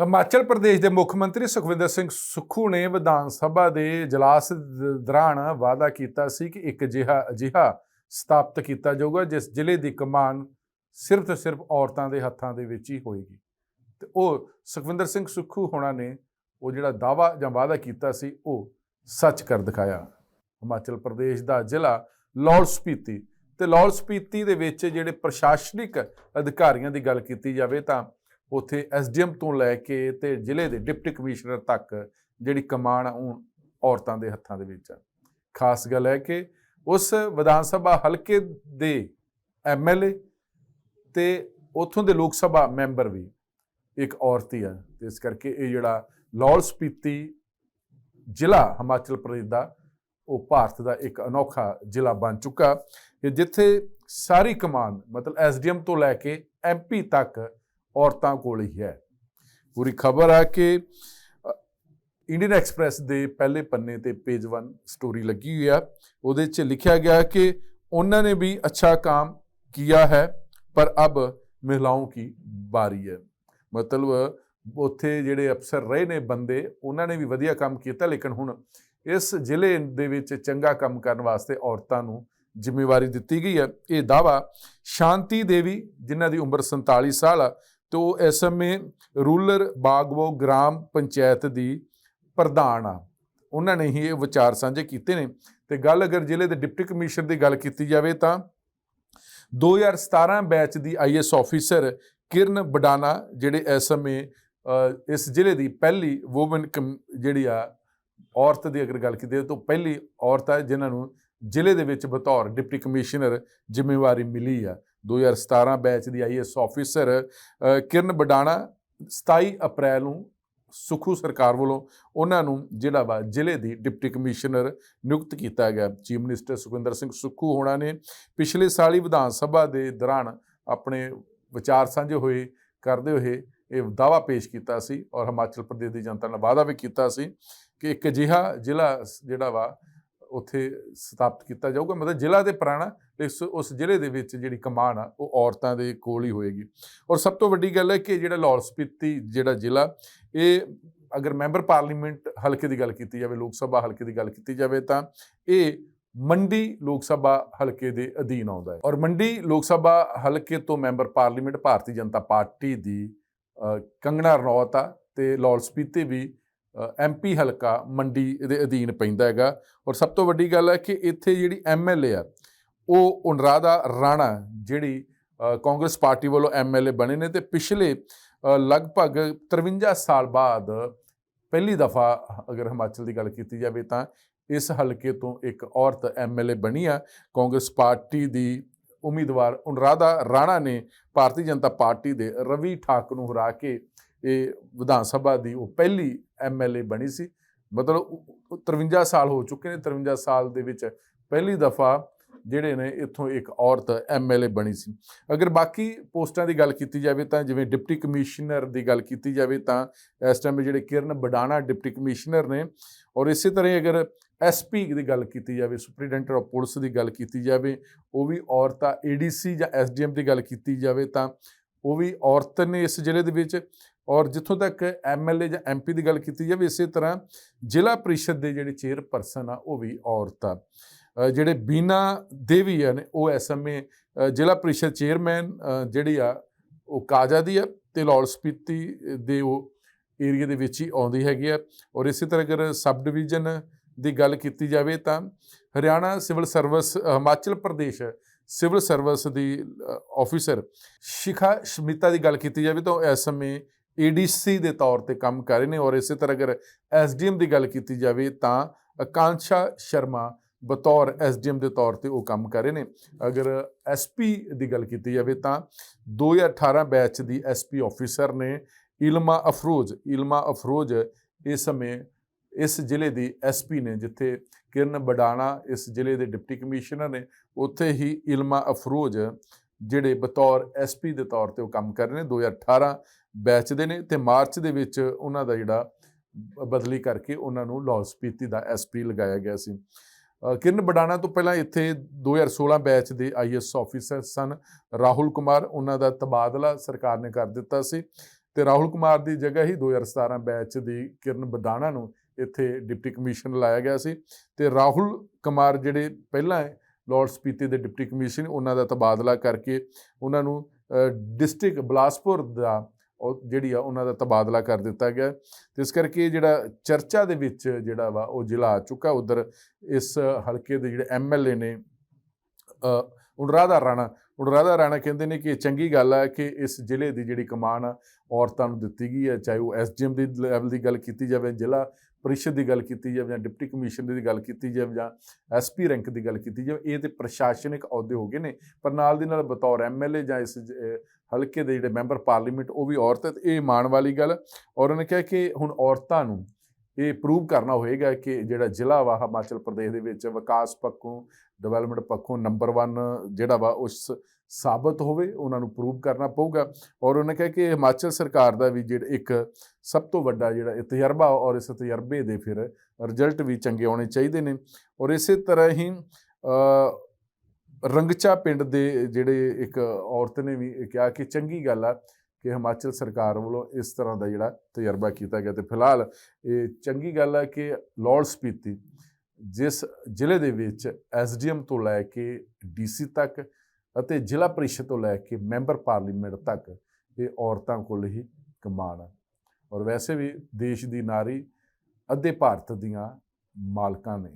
ਹਿਮਾਚਲ ਪ੍ਰਦੇਸ਼ ਦੇ ਮੁੱਖ ਮੰਤਰੀ ਸੁਖਵਿੰਦਰ ਸਿੰਘ ਸੁੱਖੂ ਨੇ ਵਿਧਾਨ ਸਭਾ ਦੇ ਇਜਲਾਸ ਦੌਰਾਨ ਵਾਅਦਾ ਕੀਤਾ ਸੀ ਕਿ ਇੱਕ ਅਜਿਹਾ ਅਜਿਹਾ ਸਥਾਪਿਤ ਕੀਤਾ ਜਾਊਗਾ, ਜਿਸ ਜ਼ਿਲ੍ਹੇ ਦੀ ਕਮਾਨ ਸਿਰਫ ਤੇ ਸਿਰਫ ਔਰਤਾਂ ਦੇ ਹੱਥਾਂ ਦੇ ਵਿੱਚ ਹੀ ਹੋਏਗੀ। ਤੇ ਉਹ ਸੁਖਵਿੰਦਰ ਸਿੰਘ ਸੁੱਖੂ ਹੋਣਾ ਨੇ ਉਹ ਜਿਹੜਾ ਦਾਵਾ ਜਾਂ ਵਾਅਦਾ ਕੀਤਾ ਸੀ, ਉਹ ਸੱਚ ਕਰ ਦਿਖਾਇਆ। ਹਿਮਾਚਲ ਪ੍ਰਦੇਸ਼ ਦਾ ਜ਼ਿਲ੍ਹਾ ਲਾਹੌਲ ਸਪੀਤੀ। ਤੇ ਲਾਹੌਲ ਸਪੀਤੀ ਦੇ ਵਿੱਚ ਜਿਹੜੇ ਪ੍ਰਸ਼ਾਸਨਿਕ ਅਧਿਕਾਰੀਆਂ ਦੀ ਗੱਲ ਕੀਤੀ ਜਾਵੇ ਤਾਂ ਉਥੇ ਐਸਡੀਐਮ ਤੋਂ ਲੈ ਕੇ ਤੇ ਜ਼ਿਲ੍ਹੇ ਦੇ ਡਿਪਟੀ ਕਮਿਸ਼ਨਰ ਤੱਕ ਜਿਹੜੀ ਕਮਾਨ ਆ ਉਹ ਔਰਤਾਂ ਦੇ ਹੱਥਾਂ ਦੇ ਵਿੱਚ ਆ। ਖਾਸ ਗੱਲ ਹੈ ਕਿ ਉਸ ਵਿਧਾਨ ਸਭਾ ਹਲਕੇ ਦੇ ਐਮਐਲਏ ਤੇ ਉਥੋਂ ਦੇ ਲੋਕ ਸਭਾ ਮੈਂਬਰ ਵੀ ਇੱਕ ਔਰਤ ਹੀ ਆ। ਤੇ ਇਸ ਕਰਕੇ ਇਹ ਜਿਹੜਾ ਲੌਲ ਸਪੀਤੀ ਜ਼ਿਲ੍ਹਾ ਹਿਮਾਚਲ ਪ੍ਰਦੇਸ਼ ਦਾ, ਉਹ ਭਾਰਤ ਦਾ ਇੱਕ ਅਨੋਖਾ ਜ਼ਿਲ੍ਹਾ ਬਣ ਚੁੱਕਾ ਕਿ ਜਿੱਥੇ ਸਾਰੀ ਕਮਾਨ ਮਤਲਬ ਐਸਡੀਐਮ ਤੋਂ ਲੈ ਕੇ ਐਮਪੀ ਤੱਕ ਔਰਤਾਂ ਕੋਲ ਹੀ ਹੈ। ਪੂਰੀ ਖਬਰ ਆ ਕਿ ਇੰਡੀਅਨ ਐਕਸਪ੍ਰੈਸ ਦੇ ਪਹਿਲੇ ਪੰਨੇ ਤੇ ਪੇਜ 1 ਸਟੋਰੀ ਲੱਗੀ ਹੋਈ ਆ। ਉਹਦੇ 'ਚ ਲਿਖਿਆ ਗਿਆ ਕਿ ਉਹਨਾਂ ਨੇ ਵੀ ਅੱਛਾ ਕੰਮ ਕੀਤਾ ਹੈ, ਪਰ ਅਬ ਮਹਿਲਾਵਾਂ ਕੀ ਵਾਰੀ ਹੈ। ਮਤਲਬ, ਉੱਥੇ ਜਿਹੜੇ ਅਫਸਰ ਰਹੇ ਨੇ ਬੰਦੇ, ਉਹਨਾਂ ਨੇ ਵੀ ਵਧੀਆ ਕੰਮ ਕੀਤਾ, ਲੇਕਿਨ ਹੁਣ ਇਸ ਜ਼ਿਲ੍ਹੇ ਦੇ ਵਿੱਚ ਚੰਗਾ ਕੰਮ ਕਰਨ ਵਾਸਤੇ ਔਰਤਾਂ ਨੂੰ ਜ਼ਿੰਮੇਵਾਰੀ ਦਿੱਤੀ ਗਈ ਹੈ। ਇਹ ਦਾਵਾ ਸ਼ਾਂਤੀ ਦੇਵੀ, ਜਿਨ੍ਹਾਂ ਦੀ ਉਮਰ 47 ਸਾਲ ਆ ਤੇ ਉਹ ਇਸ ਸਮੇਂ ਰੂਰਲ ਬਾਗਵੋ ਗ੍ਰਾਮ ਪੰਚਾਇਤ ਦੀ ਪ੍ਰਧਾਨ ਆ। ਉਹਨਾਂ ਨੇ ਹੀ ਇਹ ਵਿਚਾਰ ਸਾਂਝੇ ਕੀਤੇ ਨੇ। ਤੇ ਗੱਲ ਅਗਰ ਜ਼ਿਲ੍ਹੇ ਦੇ ਡਿਪਟੀ ਕਮਿਸ਼ਨਰ ਦੀ ਗੱਲ ਕੀਤੀ ਜਾਵੇ ਤਾਂ 2017 ਬੈਚ ਦੀ ਆਈਐਸ ਆਫੀਸਰ ਕਿਰਨ ਬਡਾਨਾ ਜਿਹੜੇ ਇਸ ਸਮੇਂ ਇਸ ਜ਼ਿਲ੍ਹੇ ਦੀ ਪਹਿਲੀ ਵੂਮਨ ਜਿਹੜੀ ਆ, ਔਰਤ ਦੀ ਅਗਰ ਗੱਲ ਕੀਤੀ ਜਾਵੇ ਤਾਂ ਪਹਿਲੀ ਔਰਤ ਹੈ ਜਿਨ੍ਹਾਂ ਨੂੰ ਜ਼ਿਲ੍ਹੇ ਦੇ ਵਿੱਚ ਬਤੌਰ ਡਿਪਟੀ ਕਮਿਸ਼ਨਰ ਜ਼ਿੰਮੇਵਾਰੀ ਮਿਲੀ ਆ। 2017 ਬੈਚ ਦੀ ਆਈਐਸ ਆਫੀਸਰ ਅ, ਕਿਰਨ ਬਡਾਣਾ 27 ਅਪ੍ਰੈਲ ਨੂੰ ਸੁਖੂ ਸਰਕਾਰ ਵੱਲੋਂ ਉਹਨਾਂ ਨੂੰ ਜਿਹੜਾ ਵਾ ਜ਼ਿਲ੍ਹੇ ਦੀ ਡਿਪਟੀ ਕਮਿਸ਼ਨਰ ਨਿਯੁਕਤ ਕੀਤਾ ਗਿਆ। ਚੀਫ ਮਿਨਿਸਟਰ ਸੁਖਵਿੰਦਰ ਸਿੰਘ ਸੁਖੂ ਹੋਣਾ ਨੇ ਪਿਛਲੇ ਸਾਲ ਹੀ ਵਿਧਾਨ ਸਭਾ ਦੇ ਦੌਰਾਨ ਆਪਣੇ ਵਿਚਾਰ ਸਾਂਝੇ ਹੋਏ ਕਰਦੇ ਹੋਏ ਇਹ ਦਾਵਾ ਪੇਸ਼ ਕੀਤਾ ਸੀ ਔਰ ਹਿਮਾਚਲ ਪ੍ਰਦੇਸ਼ ਦੀ ਜਨਤਾ ਨਾਲ ਵਾਅਦਾ ਵੀ ਕੀਤਾ ਸੀ ਕਿ ਇੱਕ ਅਜਿਹਾ ਜ਼ਿਲ੍ਹਾ ਜਿਹੜਾ ਵਾ ਉੱਥੇ ਸਥਾਪਿਤ ਕੀਤਾ ਜਾਊਗਾ। ਮਤਲਬ ਜ਼ਿਲ੍ਹਾ ਦੇ ਪੁਰਾਣਾ ਇਸ ਉਸ ਜ਼ਿਲ੍ਹੇ ਦੇ ਵਿੱਚ ਜਿਹੜੀ ਕਮਾਨ ਆ, ਉਹ ਔਰਤਾਂ ਦੇ ਕੋਲ ਹੀ ਹੋਏਗੀ। ਔਰ ਸਭ ਤੋਂ ਵੱਡੀ ਗੱਲ ਹੈ ਕਿ ਜਿਹੜਾ ਲਾਹੌਲ ਸਪੀਤੀ ਜਿਹੜਾ ਜ਼ਿਲ੍ਹਾ, ਇਹ ਅਗਰ ਮੈਂਬਰ ਪਾਰਲੀਮੈਂਟ ਹਲਕੇ ਦੀ ਗੱਲ ਕੀਤੀ ਜਾਵੇ, ਲੋਕ ਸਭਾ ਹਲਕੇ ਦੀ ਗੱਲ ਕੀਤੀ ਜਾਵੇ, ਤਾਂ ਇਹ ਮੰਡੀ ਲੋਕ ਸਭਾ ਹਲਕੇ ਦੇ ਅਧੀਨ ਆਉਂਦਾ ਹੈ। ਔਰ ਮੰਡੀ ਲੋਕ ਸਭਾ ਹਲਕੇ ਤੋਂ member parliament Bharatiya Janata party ਦੀ ਕੰਗਣਾ ਰਣੌਤ ਆ, ਤੇ ਲਾਹੌਲ ਸਪੀਤੀ ਵੀ ਐਮਪੀ ਹਲਕਾ ਮੰਡੀ ਦੇ ਅਧੀਨ ਪੈਂਦਾ ਹੈਗਾ। ਔਰ ਸਭ ਤੋਂ ਵੱਡੀ ਗੱਲ ਹੈ ਕਿ ਇੱਥੇ ਜਿਹੜੀ ਐਮਐਲਏ ਆ, ਉਹ ਉਨਰਾਦਾ ਰਾਣਾ ਜਿਹੜੀ ਕਾਂਗਰਸ ਪਾਰਟੀ ਵੱਲੋਂ ਐਮਐਲਏ ਬਣੇ ਨੇ ਤੇ ਪਿਛਲੇ ਲਗਭਗ 53 ਸਾਲ ਬਾਅਦ ਪਹਿਲੀ ਦਫਾ ਅਗਰ ਹਿਮਾਚਲ ਦੀ ਗੱਲ ਕੀਤੀ ਜਾਵੇ ਤਾਂ ਇਸ ਹਲਕੇ ਤੋਂ ਇੱਕ ਔਰਤ ਐਮਐਲਏ ਬਣੀ ਆ। ਕਾਂਗਰਸ ਪਾਰਟੀ ਦੀ ਉਮੀਦਵਾਰ ਉਨਰਾਦਾ ਰਾਣਾ ਨੇ ਭਾਰਤੀ ਜਨਤਾ ਪਾਰਟੀ ਦੇ ਰਵੀ ਠਾਕੁਰ ਨੂੰ ਹਰਾ ਕੇ ਇਹ ਵਿਧਾਨ ਸਭਾ ਦੀ ਉਹ ਪਹਿਲੀ ਐਮਐਲਏ ਬਣੀ ਸੀ। ਮਤਲਬ ਉਹ- 53 ਸਾਲ ਹੋ ਚੁੱਕੇ ਨੇ 53 ਸਾਲ ਦੇ ਵਿੱਚ ਪਹਿਲੀ ਦਫਾ ਜਿਹੜੇ ਨੇ ਇੱਥੋਂ ਇੱਕ ਔਰਤ ਐਮਐਲਏ ਬਣੀ ਸੀ। ਅਗਰ ਬਾਕੀ ਪੋਸਟਾਂ ਦੀ ਗੱਲ ਕੀਤੀ ਜਾਵੇ ਤਾਂ ਜਿਵੇਂ ਡਿਪਟੀ ਕਮਿਸ਼ਨਰ ਦੀ ਗੱਲ ਕੀਤੀ ਜਾਵੇ ਤਾਂ ਇਸ ਟਾਈਮ ਜਿਹੜੇ ਕਿਰਨ ਬਡਾਣਾ ਡਿਪਟੀ ਕਮਿਸ਼ਨਰ ਨੇ ਔਰ ਇਸੇ ਤਰ੍ਹਾਂ ਹੀ ਅਗਰ ਐਸਪੀ ਦੀ ਗੱਲ ਕੀਤੀ ਜਾਵੇ ਸੁਪਰੀਡੈਂਟ ਆਫ ਪੁਲਿਸ ਦੀ ਗੱਲ ਕੀਤੀ ਜਾਵੇ, ਉਹ ਵੀ ਔਰਤ ਆ ਏਡੀਸੀ ਜਾਂ ਐਸਡੀਐਮ ਦੀ ਗੱਲ ਕੀਤੀ ਜਾਵੇ ਤਾਂ ਉਹ ਵੀ ਔਰਤ ਨੇ ਇਸ ਜ਼ਿਲ੍ਹੇ ਦੇ ਵਿੱਚ ਔਰ ਜਿੱਥੋਂ ਤੱਕ ਐਮਐਲਏ ਜਾਂ ਐਮਪੀ ਦੀ ਗੱਲ ਕੀਤੀ ਜਾਵੇ, ਇਸੇ ਤਰ੍ਹਾਂ ਜ਼ਿਲ੍ਹਾ ਪਰਿਸ਼ਦ ਦੇ ਜਿਹੜੇ ਚੇਅਰਪਰਸਨ ਆ, ਉਹ ਵੀ ਔਰਤ ਆ। ਜਿਹੜੇ ਬੀਨਾ ਦੇਵੀ ਆ ਨੇ, ਉਹ ਇਸ ਸਮੇਂ ਜ਼ਿਲ੍ਹਾ ਪ੍ਰੀਸ਼ਦ ਚੇਅਰਮੈਨ ਜਿਹੜੀ ਆ, ਉਹ ਕਾਜਾ ਦੀ ਆ ਤੇ ਲੌਲ ਸਪੀਤੀ ਦੇ ਉਹ ਏਰੀਆ ਦੇ ਵਿੱਚ ਹੀ ਆਉਂਦੀ ਹੈਗੀ ਆ। ਔਰ ਇਸੇ ਤਰ੍ਹਾਂ ਅਗਰ ਸਬ ਡਿਵੀਜ਼ਨ ਦੀ ਗੱਲ ਕੀਤੀ ਜਾਵੇ ਤਾਂ Haryana civil service, Himachal Pradesh civil service ਦੀ ਆਫੀਸਰ ਸ਼ਿਖਾ ਸ਼ਮਿਤਾ ਦੀ ਗੱਲ ਕੀਤੀ ਜਾਵੇ ਤਾਂ ਉਹ ਇਸ ਸਮੇਂ ਏਡੀਸੀ ਦੇ ਤੌਰ ਤੇ ਕੰਮ ਕਰ ਰਹੇ ਨੇ ਔਰ ਇਸੇ ਤਰ੍ਹਾਂ ਅਗਰ ਐਸਡੀਐਮ ਦੀ ਗੱਲ ਕੀਤੀ ਜਾਵੇ ਤਾਂ ਆਕਾਂਸ਼ਾ ਸ਼ਰਮਾ ਬਤੌਰ ਐਸਡੀਐਮ ਦੇ ਤੌਰ ਤੇ ਉਹ ਕੰਮ ਕਰ ਰਹੇ ਨੇ। ਅਗਰ ਐਸਪੀ ਦੀ ਗੱਲ ਕੀਤੀ ਜਾਵੇ ਤਾਂ 2018 ਬੈਚ ਦੀ ਐਸਪੀ ਆਫੀਸਰ ਨੇ ਇਲਮਾ ਅਫਰੋਜ਼ ਇਲਮਾ ਅਫਰੋਜ਼ ਇਸ ਸਮੇਂ ਇਸ ਜ਼ਿਲ੍ਹੇ ਦੀ ਐਸਪੀ ਨੇ, ਜਿੱਥੇ ਕਿਰਨ ਬਡਾਣਾ ਇਸ ਜ਼ਿਲ੍ਹੇ ਦੇ ਡਿਪਟੀ ਕਮਿਸ਼ਨਰ ਨੇ, ਉੱਥੇ ਹੀ ਇਲਮਾ ਅਫਰੋਜ਼ ਜਿਹੜੇ ਬਤੌਰ ਐਸਪੀ ਦੇ ਤੌਰ ਤੇ ਉਹ ਕੰਮ ਕਰ ਰਹੇ ਨੇ 2018 ਬੈਚ ਦੇ ਨੇ ਤੇ ਮਾਰਚ ਦੇ ਵਿੱਚ ਉਹਨਾਂ ਦਾ ਜਿਹੜਾ ਬਦਲੀ ਕਰਕੇ ਉਹਨਾਂ ਨੂੰ ਲਾਹੌਰ ਸਪੀਤੀ ਦਾ ਐਸਪੀ ਲਗਾਇਆ ਗਿਆ ਸੀ। ਕਿਰਨ ਬਡਾਣਾ ਤੋਂ ਪਹਿਲਾਂ ਇੱਥੇ 2016 ਬੈਚ ਦੇ ਆਈਐਸ ਆਫੀਸਰ ਸਨ। ਰਾਹੁਲ ਕੁਮਾਰ ਉਹਨਾਂ ਦਾ ਤਬਾਦਲਾ ਸਰਕਾਰ ਨੇ ਕਰ ਦਿੱਤਾ ਸੀ ਤੇ ਰਾਹੁਲ ਕੁਮਾਰ ਦੀ ਜਗ੍ਹਾ ਹੀ 2017 ਬੈਚ ਦੀ ਕਿਰਨ ਬਦਾਨਾ ਨੂੰ ਇੱਥੇ ਡਿਪਟੀ ਕਮਿਸ਼ਨਰ ਲਾਇਆ ਗਿਆ ਸੀ ਤੇ ਰਾਹੁਲ ਕੁਮਾਰ ਜਿਹੜੇ ਪਹਿਲਾਂ ਲਾਰਡ ਸਪੀਤੀ ਦੇ ਡਿਪਟੀ ਕਮਿਸ਼ਨ ਉਹਨਾਂ ਦਾ ਤਬਾਦਲਾ ਕਰਕੇ ਉਹਨਾਂ ਨੂੰ ਡਿਸਟ੍ਰਿਕਟ ਬਲਾਸਪੁਰ ਦਾ ਉਹ ਜਿਹੜੀ ਆ ਉਹਨਾਂ ਦਾ ਤਬਾਦਲਾ ਕਰ ਦਿੱਤਾ ਗਿਆ। ਤੇ ਇਸ ਕਰਕੇ ਜਿਹੜਾ ਚਰਚਾ ਦੇ ਵਿੱਚ ਜਿਹੜਾ ਵਾ ਉਹ ਜ਼ਿਲ੍ਹਾ ਆ ਚੁੱਕਾ। ਉਧਰ ਇਸ ਹਲਕੇ ਦੇ ਜਿਹੜੇ ਐਮਐਲਏ ਨੇ ਅ, ਉਨਰਾਧਾ ਰਾਣਾ ਉਨਰਾਧਾ ਰਾਣਾ ਕਹਿੰਦੇ ਨੇ ਕਿ ਇਹ ਚੰਗੀ ਗੱਲ ਹੈ ਕਿ ਇਸ ਜ਼ਿਲ੍ਹੇ ਦੀ ਜਿਹੜੀ ਕਮਾਨ ਆ ਔਰਤਾਂ ਨੂੰ ਦਿੱਤੀ ਗਈ ਹੈ ਚਾਹੇ ਉਹ ਐਸਡੀਐਮ ਦੀ ਲੈਵਲ ਦੀ ਗੱਲ ਕੀਤੀ ਜਾਵੇ ਜ਼ਿਲ੍ਹਾ ਪਰਿਸ਼ਦ ਦੀ ਗੱਲ ਕੀਤੀ ਜਾਵੇ ਜਾਂ ਡਿਪਟੀ ਕਮਿਸ਼ਨਰ ਦੀ ਗੱਲ ਕੀਤੀ ਜਾਵੇ ਜਾਂ ਐਸਪੀ ਰੈਂਕ ਦੀ ਗੱਲ ਕੀਤੀ ਜਾਵੇ, ਇਹ ਤੇ ਪ੍ਰਸ਼ਾਸਨਿਕ ਅਹੁਦੇ ਹੋ ਗਏ ਨੇ। ਪਰ ਨਾਲ ਦੀ ਨਾਲ ਬਤੌਰ ਐਮਐਲਏ ਜਾਂ ਇਸ ਹਲਕੇ ਦੇ ਜਿਹੜੇ ਮੈਂਬਰ ਪਾਰਲੀਮੈਂਟ ਉਹ ਵੀ ਔਰਤ ਹੈ, ਤੇ ਇਹ ਮਾਣ ਵਾਲੀ ਗੱਲ ਔਰ ਉਹਨੇ ਕਿਹਾ ਕਿ ਹੁਣ ਔਰਤਾਂ ਨੂੰ ਇਹ ਪ੍ਰੂਵ ਕਰਨਾ ਹੋਏਗਾ ਕਿ ਜਿਹੜਾ ਜ਼ਿਲ੍ਹਾ ਵਾ ਹਿਮਾਚਲ ਪ੍ਰਦੇਸ਼ ਦੇ ਵਿੱਚ ਵਿਕਾਸ ਪੱਖੋਂ ਡਿਵੈਲਪਮੈਂਟ ਪੱਖੋਂ ਨੰਬਰ 1 ਜਿਹੜਾ ਵਾ ਉਸ ਸਾਬਤ ਹੋਵੇ, ਉਹਨਾਂ ਨੂੰ ਪ੍ਰੂਵ ਕਰਨਾ ਪਊਗਾ। ਔਰ ਉਹਨੇ ਕਿਹਾ ਕਿ ਹਿਮਾਚਲ ਸਰਕਾਰ ਦਾ ਵੀ ਜਿਹੜਾ ਇੱਕ ਸਭ ਤੋਂ ਵੱਡਾ ਜਿਹੜਾ ਤਜਰਬਾ ਔਰ ਇਸ ਤਜਰਬੇ ਦੇ ਫਿਰ ਰਿਜ਼ਲਟ ਵੀ ਚੰਗੇ ਆਉਣੇ ਚਾਹੀਦੇ ਨੇ। ਔਰ ਇਸੇ ਤਰ੍ਹਾਂ ਹੀ ਰੰਗਚਾ ਪਿੰਡ ਦੇ ਜਿਹੜੇ ਇੱਕ ਔਰਤ ਨੇ ਵੀ ਇਹ ਕਿਹਾ ਕਿ ਚੰਗੀ ਗੱਲ ਆ ਕਿ ਹਿਮਾਚਲ ਸਰਕਾਰ ਵੱਲੋਂ ਇਸ ਤਰ੍ਹਾਂ ਦਾ ਜਿਹੜਾ ਤਜਰਬਾ ਕੀਤਾ ਗਿਆ ਤੇ ਫਿਲਹਾਲ ਇਹ ਚੰਗੀ ਗੱਲ ਹੈ ਕਿ ਲਾਰਡ ਸਪੀਤੀ ਜਿਸ ਜ਼ਿਲ੍ਹੇ ਦੇ ਵਿੱਚ ਐਸਡੀਐਮ ਤੋਂ ਲੈ ਕੇ ਡੀਸੀ ਤੱਕ ਅਤੇ ਜ਼ਿਲ੍ਹਾ ਪਰਿਸ਼ਦ ਤੋਂ ਲੈ ਕੇ ਮੈਂਬਰ ਪਾਰਲੀਮੈਂਟ ਤੱਕ ਇਹ ਔਰਤਾਂ ਕੋਲ ਹੀ ਕਮਾਨ ਹੈ। ਔਰ ਵੈਸੇ ਵੀ ਦੇਸ਼ ਦੀ ਨਾਰੀ ਅੱਧੇ ਭਾਰਤ ਦੀਆਂ ਮਾਲਕਾਂ ਨੇ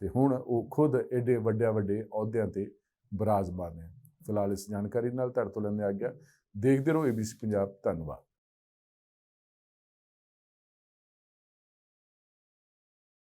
ਤੇ ਹੁਣ ਉਹ ਖੁਦ ਐਡੇ ਵੱਡੇ ਵੱਡੇ ਅਹੁਦਿਆਂ ਤੇ ਬਿਰਾਜਮਾਨ ਨੇ। ਫਿਲਹਾਲ ਇਸ ਜਾਣਕਾਰੀ ਨਾਲ ਤੁਹਾਡੇ ਤੋਂ ਲੈਂਦੇ ਆ ਗਿਆ ਦੇਖਦੇ ਰਹੋ ਏਬੀਸੀ ਪੰਜਾਬ ਧੰਨਵਾਦ।